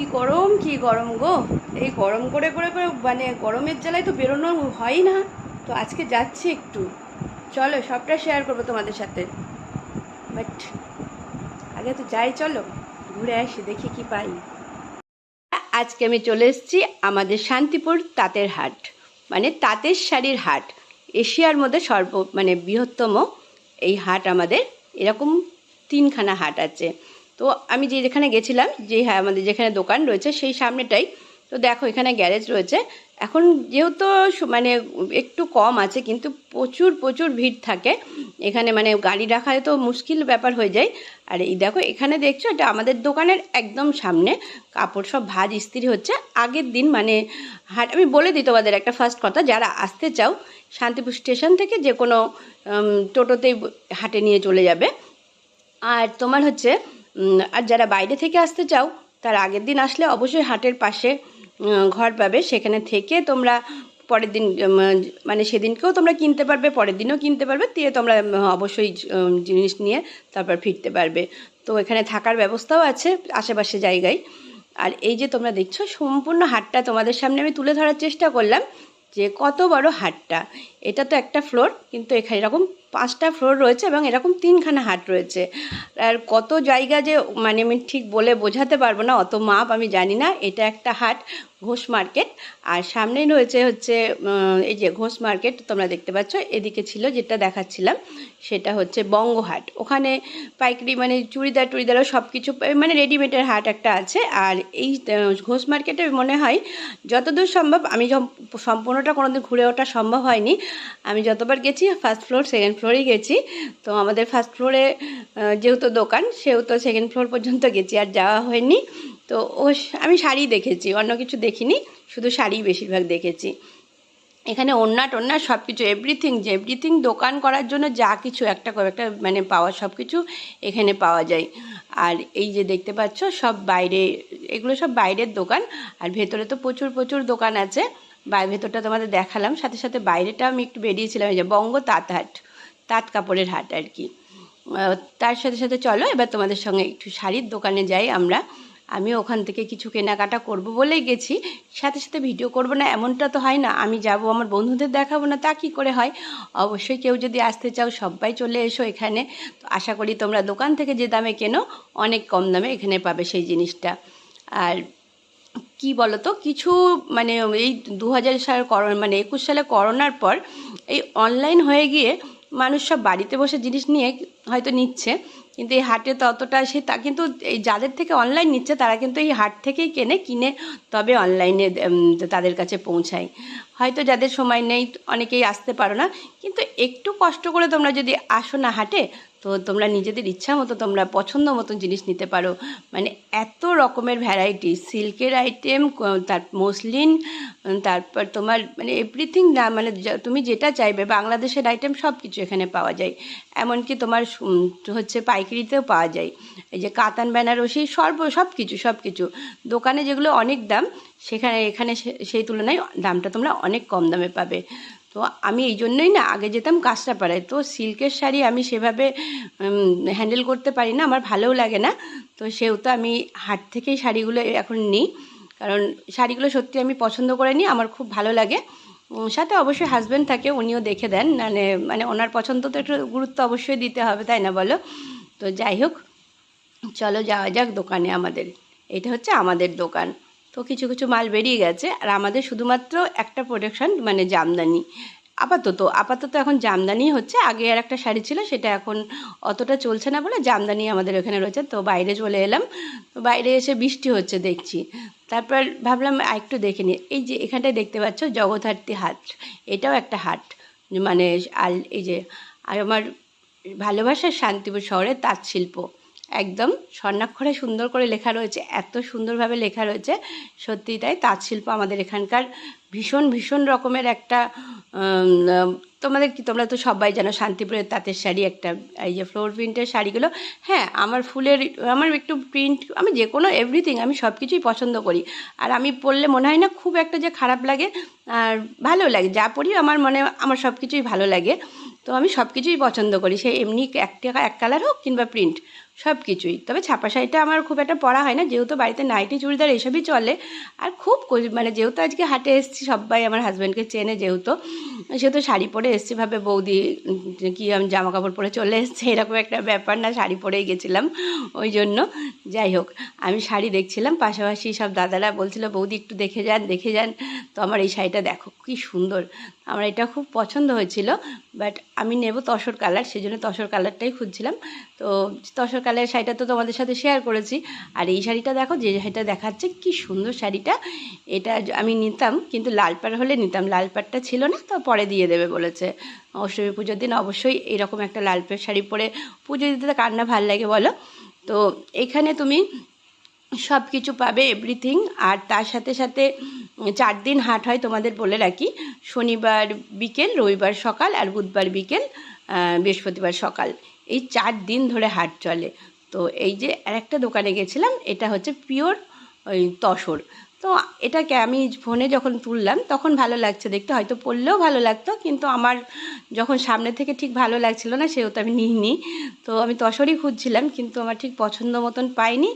কি গরম কি গরম গো? এই গরম করে করে করে মানে গরমের জ্বালায় তো বেরোনো হয় না। তো আজকে যাচ্ছি একটু। চলো, সবটা শেয়ার করব তোমাদের সাথে। বাট আগে তো যাই, চলো। ঘুরে আসি, দেখি কি পাই। আজকে আমি চলে এসেছি আমাদের শান্তিপুর তাঁতের হাট। মানে তাঁতের শাড়ির হাট। এশিয়ার মধ্যে সর্ব মানে বৃহত্তম এই হাট আমাদের। এরকম তিনখানা হাট আছে। তো আমি যে যেখানে গেছিলাম, যে হ্যাঁ আমাদের যেখানে দোকান রয়েছে, সেই সামনেটাই। তো দেখো, এখানে গ্যারেজ রয়েছে। এখন যেহেতু মানে একটু কম আছে, কিন্তু প্রচুর প্রচুর ভিড় থাকে। এখানে মানে গাড়ি রাখা তো মুশকিল ব্যাপার হয়ে যায়। আর এই দেখো, এখানে দেখছ, এটা আমাদের দোকানের একদম সামনে। কাপড় সব ভাজ ইস্ত্রি হচ্ছে। আগের দিন মানে আমি বলে দিই তোমাদের একটা ফার্স্ট কথা, যারা আসতে চাও, শান্তিপুর স্টেশন থেকে যে কোনো টোটোতেই হাটে নিয়ে চলে যাবে। আর তোমার হচ্ছে আর যারা বাইরে থেকে আসতে চাও, তার আগের দিন আসলে অবশ্যই হাটের পাশে ঘর পাবে। সেখানে থেকে তোমরা পরের দিন মানে সেদিনকেও তোমরা কিনতে পারবে, পরের দিনও কিনতে পারবে। দিয়ে তোমরা অবশ্যই জিনিস নিয়ে তারপর ফিরতে পারবে। তো এখানে থাকার ব্যবস্থাও আছে আশেপাশে জায়গায়। আর এই যে তোমরা দেখছ, সম্পূর্ণ হাটটা তোমাদের সামনে আমি তুলে ধরার চেষ্টা করলাম যে কত বড় হাটটা। এটা তো একটা ফ্লোর কিন্তু এখানে এরকম পাঁচটা ফ্লোর রয়েছে এবং এরকম তিনখানা হাট রয়েছে। আর কত জায়গা যে মানে আমি ঠিক বলে বোঝাতে পারব না, অত মাপ আমি জানি না। এটা একটা হাট, ঘোষ মার্কেট। আর সামনেই রয়েছে হচ্ছে এই যে ঘোষ মার্কেট, তোমরা দেখতে পাচ্ছ, এদিকে ছিল যেটা দেখাচ্ছিলাম, সেটা হচ্ছে বঙ্গহাট। ওখানে পাইকারি মানে চুড়িদার টুড়িদারও সব কিছু মানে রেডিমেডের হাট একটা আছে। আর এই ঘোষ মার্কেটে মনে হয় যতদূর সম্ভব, আমি সম্পূর্ণটা কোনোদিন ঘুরে ওঠা সম্ভব হয়নি আমি যতবার গেছি ফার্স্ট ফ্লোর সেকেন্ড ফ্লোরেই গেছি। তো আমাদের ফার্স্ট ফ্লোরে যেহেতু দোকান, সেহেতু সেকেন্ড ফ্লোর পর্যন্ত গেছি, আর যাওয়া হয়নি। তো ও, আমি শাড়ি দেখেছি, অন্য কিছু দেখিনি, শুধু শাড়ি বেশিরভাগ দেখেছি। এখানে ওন্না টোন্না সব কিছু এভরিথিং যে এভরিথিং দোকান করার জন্য যা কিছু একটা করে, একটা মানে পাওয়া সব কিছু এখানে পাওয়া যায়। আর এই যে দেখতে পাচ্ছ, সব বাইরে, এগুলো সব বাইরের দোকান, আর ভেতরে তো প্রচুর প্রচুর দোকান আছে। ভেতরটা তোমাদের দেখালাম, সাথে সাথে বাইরেটা আমি একটু বেরিয়েছিলাম, এই যে বঙ্গ তাঁত হাট, তাঁত কাপড়ের হাট আর কি। তার সাথে সাথে চলো, এবার তোমাদের সঙ্গে একটু শাড়ির দোকানে যাই আমরা। আমি ওখান থেকে কিছু কেনাকাটা করব বলেই গেছি, সাথে সাথে ভিডিও করব না, এমনটা তো হয় না, আমি যাব, আমার বন্ধুদের দেখাবো না, তা কী করে হয়? অবশ্যই কেউ যদি আসতে চাও, সবাই চলে এসো এখানে। তো আশা করি তোমরা দোকান থেকে যে দামে কেনো, অনেক কম দামে এখানে পাবে সেই জিনিসটা। আর কি বলতো? কিছু মানে এই দু হাজার সাল মানে একুশ সালে করোনার পর এই অনলাইন হয়ে গিয়ে মানুষ সব বাড়িতে বসে জিনিস নিয়ে হয়তো নিচ্ছে, কিন্তু এই হাটে ততটা সে তা কিন্তু এই যাদের থেকে অনলাইন নিচ্ছে তারা কিন্তু এই হাট থেকেই কেনে, কিনে তবে অনলাইনে তাদের কাছে পৌঁছায়। হয়তো যাদের সময় নেই, অনেকেই আসতে পারো না। কিন্তু একটু কষ্ট করে তোমরা যদি আসো না হাটে, তো তোমরা নিজেদের ইচ্ছা মতো তোমরা পছন্দ মতো জিনিস নিতে পারো। মানে এত রকমের ভ্যারাইটি সিল্কের আইটেম তার মসলিন তারপর তোমার মানে এভরিথিং না মানে তুমি যেটা চাইবে, বাংলাদেশের আইটেম সব কিছু এখানে পাওয়া যায়। এমনকি তোমার হচ্ছে পাইকারিতেও পাওয়া যায়। এই যে কাতান, বেনারসি, সর্ব সব কিছু সব কিছু দোকানে যেগুলো অনেক দাম সেখানে, এখানে সেই তুলনায় দামটা তোমরা অনেক কম দামে পাবে। তো আমি এই জন্যই না, আগে যেতাম কাঁচরাপাড়ায়। তো সিল্কের শাড়ি আমি সেভাবে হ্যান্ডেল করতে পারি না, আমার ভালোও লাগে না। তো সেহেতু আমি হাট থেকেই শাড়িগুলো এখন নিই। কারণ শাড়িগুলো সত্যি আমি পছন্দ করে নিই, আমার খুব ভালো লাগে। সাথে অবশ্যই হাজব্যান্ড থাকে, উনিও দেখে দেন। মানে মানে ওনার পছন্দ তো একটু গুরুত্ব অবশ্যই দিতে হবে, তাই না বলো? তো যাই হোক, চলো যাওয়া যাক দোকানে আমাদের। এটা হচ্ছে আমাদের দোকান। তো কিছু কিছু মাল বেরিয়ে গেছে, আর আমাদের শুধুমাত্র একটা প্রোডাকশন মানে জামদানি। আপাতত আপাতত এখন জামদানি হচ্ছে, আগে আর একটা শাড়ি ছিল, সেটা এখন অতটা চলছে না বলে জামদানি আমাদের এখানে রয়েছে। তো বাইরে চলে এলাম, তো বাইরে এসে বৃষ্টি হচ্ছে দেখছি। তারপর ভাবলাম একটু দেখে নিই। এই যে এখানটায় দেখতে পাচ্ছ, জগদ্ধাত্রী হাট, এটাও একটা হাট। মানে আল, এই যে, আর আমার ভালোবাসার শান্তিপুর শহরের তাঁত শিল্প। একদম স্বর্ণাক্ষরে সুন্দর করে লেখা রয়েছে, এত সুন্দরভাবে লেখা রয়েছে। সত্যি তাই তাঁত শিল্প আমাদের এখানকার ভীষণ ভীষণ রকমের একটা তোমাদের কি, তোমরা তো সবাই জানো শান্তিপুরের তাঁতের শাড়ি একটা, এই যে ফ্লোর প্রিন্টের শাড়িগুলো। হ্যাঁ আমার ফুলের, আমার একটু প্রিন্ট, আমি যে কোনো এভরিথিং আমি সব কিছুই পছন্দ করি। আর আমি পরলে মনে হয় না খুব একটা যে খারাপ লাগে, আর ভালো লাগে, যা পরি আমার মনে, আমার সব কিছুই ভালো লাগে। তো আমি সব কিছুই পছন্দ করি, সে এমনি এক টাকা, এক কালার হোক কিংবা প্রিন্ট। সব কিছুই তবে ছাপা শাড়িটা আমার খুব একটা পরা হয় না, যেহেতু বাড়িতে নাইটি, চুড়িদার এসবই চলে। আর খুব মানে যেহেতু আজকে হাটে এসেছি, সবাই আমার হাজব্যান্ডকে চেনে যেহেতু। সেহেতু শাড়ি পরে এসেছি ভাবে, বৌদি কি আমি জামা কাপড় পরে চলে এসেছে, এরকম একটা ব্যাপার না, শাড়ি পরেই গেছিলাম। ওই জন্য যাই হোক, আমি শাড়ি দেখছিলাম, পাশাপাশি সব দাদারা বলছিল, বৌদি, একটু দেখে যান দেখে যান। তো আমার এই শাড়িটা দেখো, কি সুন্দর। আমার এটা খুব পছন্দ হয়েছিল বাট আমি নেব তসর কালার সেই জন্য তসর কালারটাই খুঁজছিলাম। তো তসর কালারের শাড়িটা তো তোমাদের সাথে শেয়ার করেছি। আর এই শাড়িটা দেখো, যে শাড়িটা দেখাচ্ছে, কি সুন্দর শাড়িটা। এটা আমি নিতাম, কিন্তু লাল পাড় হলে নিতাম। লাল পাড়টা ছিল না, তো পরে দিয়ে দেবে বলেছে। অষ্টমী পুজোর দিন অবশ্যই এরকম একটা লাল পাড় শাড়ি পরে পুজো দিতে কার না ভালো লাগে বলো? তো এখানে তুমি সব কিছু পাবে এভরিথিং আর তার সাথে সাথে চার দিন হাট হয় তোমাদের বলে রাখি। শনিবার বিকেল, রবিবার সকাল আর বুধবার বিকেল বৃহস্পতিবার সকাল। এই চার দিন ধরে হাট চলে। তো এই যে আর একটা দোকানে গেছিলাম, এটা হচ্ছে পিওর, ওই তসর। তো এটাকে আমি ফোনে যখন তুললাম, তখন ভালো লাগছে দেখতে। হয়তো পড়লেও ভালো লাগতো, কিন্তু আমার যখন সামনে থেকে ঠিক ভালো লাগছিল না সেহেতু আমি নিইনি। তো আমি তসরই খুঁজছিলাম, কিন্তু আমার ঠিক পছন্দ মতন পাইনি।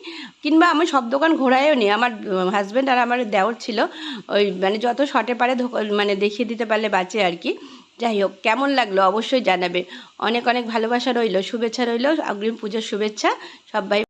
কিংবা আমি সব দোকান ঘোরায়ও নি আমার হাজব্যান্ড আর আমার দেওর ছিল। ওই মানে যত শটে পারে মানে দেখিয়ে দিতে পারলে বাঁচে আর কি। যাই হোক, কেমন লাগল অবশ্যই জানাবে। অনেক অনেক ভালোবাসা রইল, শুভেচ্ছা রইল, অগ্রিম পুজোর শুভেচ্ছা। সবাই